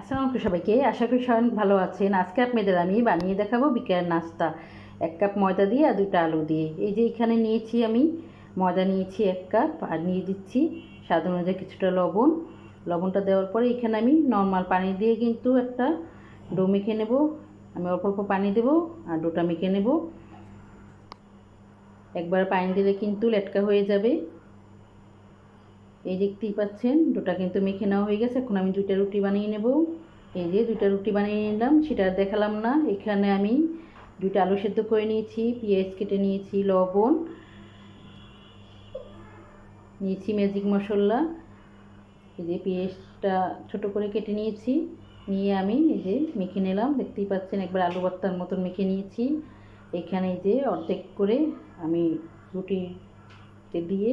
আসসালামু আলাইকুম সবাইকে। আশা করি সবাই ভালো আছেন। আজকে আপনাদের আমি বানিয়ে দেখাবো বিকেলের নাস্তা। এক কাপ ময়দা দিয়ে আর দুটো আলু দিয়ে। এই যে এখানে নিয়েছি আমি, ময়দা নিয়েছি এক কাপ আর নিয়ে দিচ্ছি স্বাদ অনুযায়ী কিছুটা লবণ। লবণটা দেওয়ার পরে এখানে আমি নর্মাল পানি দিয়ে কিন্তু একটা ডো মেখে নেব। আমি অল্প অল্প পানি দেবো আর ডোটা মেখে নেব। একবার পানি দিলে কিন্তু লেটকা হয়ে যাবে। এই দেখতেই পাচ্ছেন, দুটা কিন্তু মেখে নেওয়া হয়ে গেছে। এখন আমি দুইটা রুটি বানিয়ে নেব। এই যে দুইটা রুটি বানিয়ে নিলাম, সেটা দেখালাম না। এখানে আমি দুইটা আলু সেদ্ধ করে নিয়েছি, পেঁয়াজ কেটে নিয়েছি, লবণ, নিয়েছি ম্যাজিক মশলা। এই যে পেঁয়াজটা ছোটো করে কেটে নিয়েছি, নিয়ে আমি এই যে মেখে নিলাম। দেখতেই পাচ্ছেন, একবার আলু ভর্তার মতন মেখে নিয়েছি। এখানে এই যে অর্ধেক করে আমি রুটিতে দিয়ে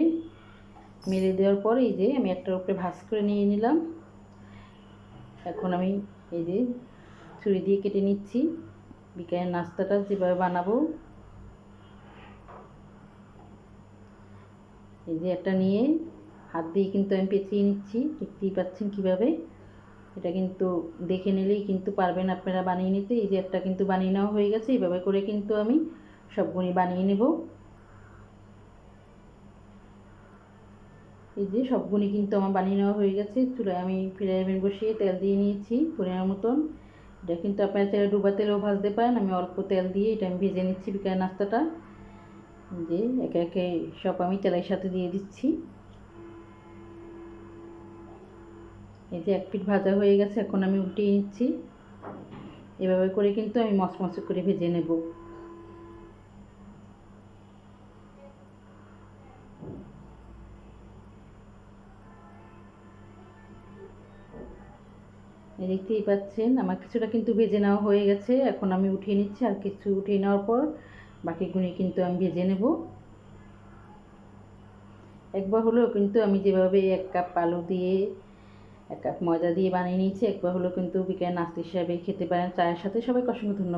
মেরে দেওয়ার পর এই যে আমি একটার উপরে ভাজ করে নিয়ে নিলাম। এখন আমি এই যে ছুরি দিয়ে কেটে নিচ্ছি। বিকেলের নাস্তাটা যেভাবে বানাবো। এই যে একটা নিয়ে হাত দিয়ে কিন্তু আমি পেঁচিয়ে নিচ্ছি। দেখতেই পাচ্ছেন কীভাবে। এটা কিন্তু দেখে নিলেই কিন্তু পারবেন আপনারা বানিয়ে নিতে। এই যে একটা কিন্তু বানিয়ে নেওয়া হয়ে গেছে। এইভাবে করে কিন্তু আমি সবগুলি বানিয়ে নেব। এই যে সবগুলি কিন্তু আমার বানিয়ে নেওয়া হয়ে গেছে। চুলায় আমি ফ্রাই বসিয়ে তেল দিয়ে নিয়েছি পরিমাণ মতন। এটা কিন্তু আপনারা তেলে ডুবা তেলেও ভাজতে পারেন। আমি অল্প তেল দিয়ে এটা আমি ভেজে নিচ্ছি বিকেলের নাস্তাটা। যে একে একে সব আমি তেলের সাথে দিয়ে দিচ্ছি। এই যে এক পিঠ ভাজা হয়ে গেছে, এখন আমি উল্টিয়ে নিচ্ছি। এভাবে করে কিন্তু আমি মচমচে করে ভেজে নেব। দেখতেই পাচ্ছেন, আমার কিছুটা কিন্তু ভেজে নেওয়া হয়ে গেছে। এখন আমি উঠিয়ে নিচ্ছি, আর কিছু উঠিয়ে নেওয়ার পর বাকিগুলি কিন্তু আমি ভেজে নেব। একবার হলেও কিন্তু আমি যেভাবে এক কাপ আলু দিয়ে, এক কাপ ময়দা দিয়ে বানিয়ে নিয়েছি, একবার হলেও কিন্তু বিকেল নাস্তা হিসাবে খেতে পারেন। চায়ের সাথে সবাই অসংখ্য ধন্যবাদ।